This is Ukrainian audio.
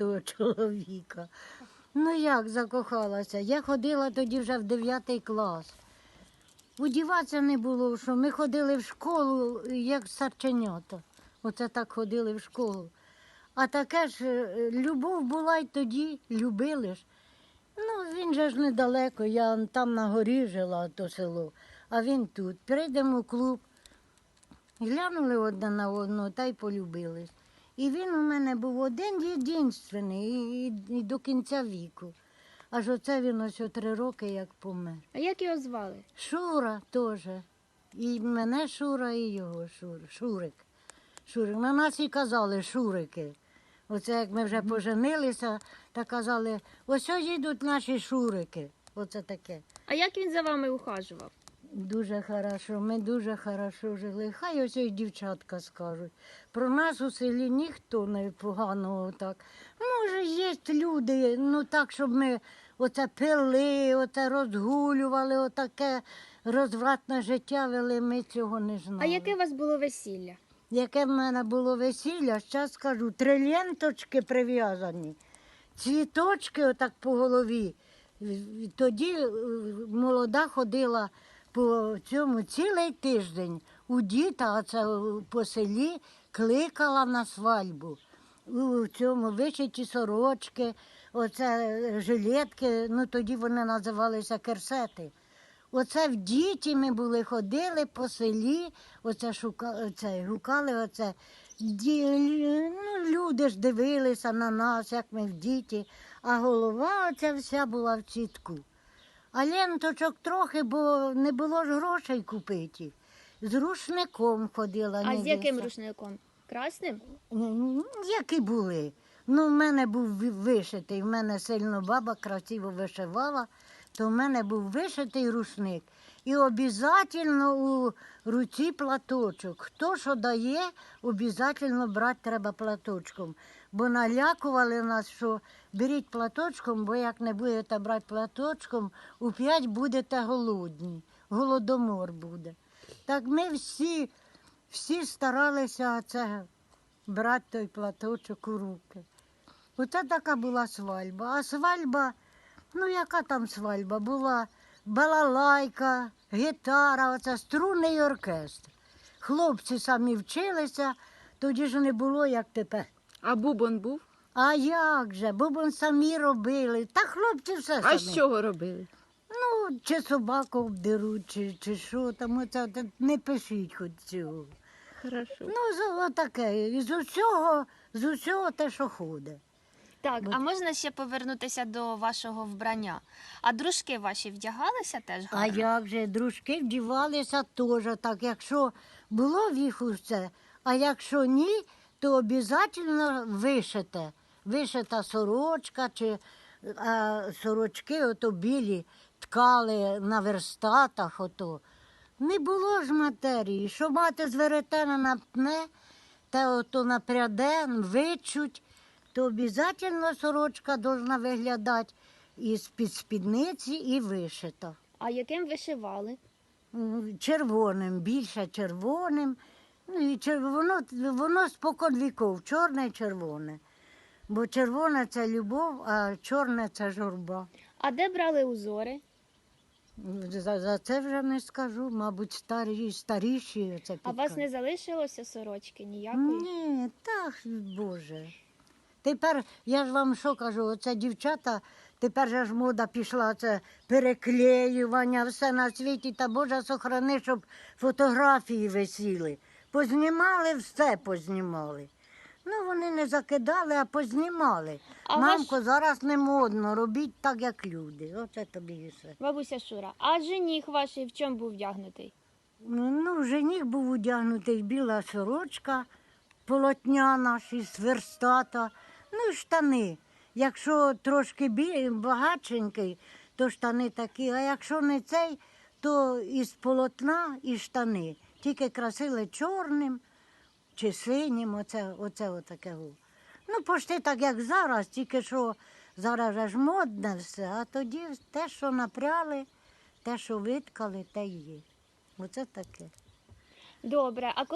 того чоловіка. Ну як закохалася? Я ходила тоді вже в 9 клас. Удіватися не було, що ми ходили в школу, як сарченята. Оце так ходили в школу. А таке ж е, любов була й тоді, любили ж. Ну, він же ж недалеко, я там на горі жила, то село, а він тут. Прийдемо у клуб, глянули одне на одного та й полюбились. І він у мене був один єдинственний і, і, до кінця віку. Аж оце він ось о три роки як помер. А як його звали? Шура теж. І мене Шура, і його Шур, Шурик. Шурик. На нас і казали Шурики. Оце як ми вже поженилися, та казали, ось ось їдуть наші Шурики. Оце таке. А як він за вами ухажував? Дуже хорошо, ми дуже хорошо жили. Хай ось і дівчатка скажуть. Про нас у селі ніхто не поганого так. Може, є люди, ну так, щоб ми оце пили, оце розгулювали, отаке розвратне життя вели, ми цього не знали. А яке у вас було весілля? Яке в мене було весілля, зараз скажу, три ленточки прив'язані, цвіточки отак по голові. Тоді е, молода ходила по цьому цілий тиждень у діта, а по селі, кликала на свадьбу. У цьому вишиті сорочки, оце жилетки, ну тоді вони називалися керсети. Оце в діті ми були, ходили по селі, оце шука, оце, гукали, оце. Ді, ну, люди ж дивилися на нас, як ми в діті, а голова оця вся була в цітку. А ленточок трохи, бо не було ж грошей купити. З рушником ходила. А з яким рушником? Красним? Які були? Ну, в мене був вишитий, в мене сильно баба красиво вишивала, то в мене був вишитий рушник. І обов'язково у руці платочок. Хто що дає, обов'язково брати треба платочком. Бо налякували нас, що беріть платочком, бо як не будете брати платочком, у п'ять будете голодні. Голодомор буде. Так ми всі, всі старалися це брати той платочок у руки. Оце така була свальба. А свальба, ну яка там свальба? Була балалайка, гітара, оце струнний оркестр. Хлопці самі вчилися, тоді ж не було, як тепер. А бубон був? А як же? Бо самі робили. Та хлопці все А з чого робили? Ну, чи собаку обдеруть, чи, чи що там, оце, от не пишіть хоч цього. Хорошо. Ну, з- отаке, і з усього, з усього те, що ходить. Так, а можна ще повернутися до вашого вбрання? А дружки ваші вдягалися теж А як же, дружки вдівалися теж так, якщо було в їх усе, а якщо ні, то обов'язково вишите. Вишита сорочка чи а, сорочки ото білі ткали на верстатах. Ото. Не було ж матерії. Що мати з веретена напне, те ото напряде, вичуть, то обов'язково сорочка повинна виглядати із під спідниці і вишита. А яким вишивали? Червоним, більше червоним. Ну, і чер- воно, воно спокон віков, чорне і червоне. Бо червоне це любов, а чорне це журба. А де брали узори? За, за це вже не скажу, мабуть, старі, старіші це А у вас не залишилося сорочки ніякої? Ні, так, Боже. Тепер я ж вам що кажу, оце дівчата, тепер же ж мода пішла, це переклеювання, все на світі, та Боже сохрани, щоб фотографії висіли. Познімали, все познімали. Ну, вони не закидали, а познімали. А Мамко, зараз не модно, робіть так, як люди. Оце тобі і все. Бабуся Шура, а жених ваш в чому був вдягнутий? Ну, жених був одягнутий біла сорочка, полотняна, із верстата, ну і штани. Якщо трошки бі... багатшенький, то штани такі, а якщо не цей, то із полотна і штани. Тільки красили чорним чи синім, оце, оце отаке. Ну, почти так, як зараз, тільки що зараз же ж модне все, а тоді те, що напряли, те, що виткали, те є. Оце таке. Добре, а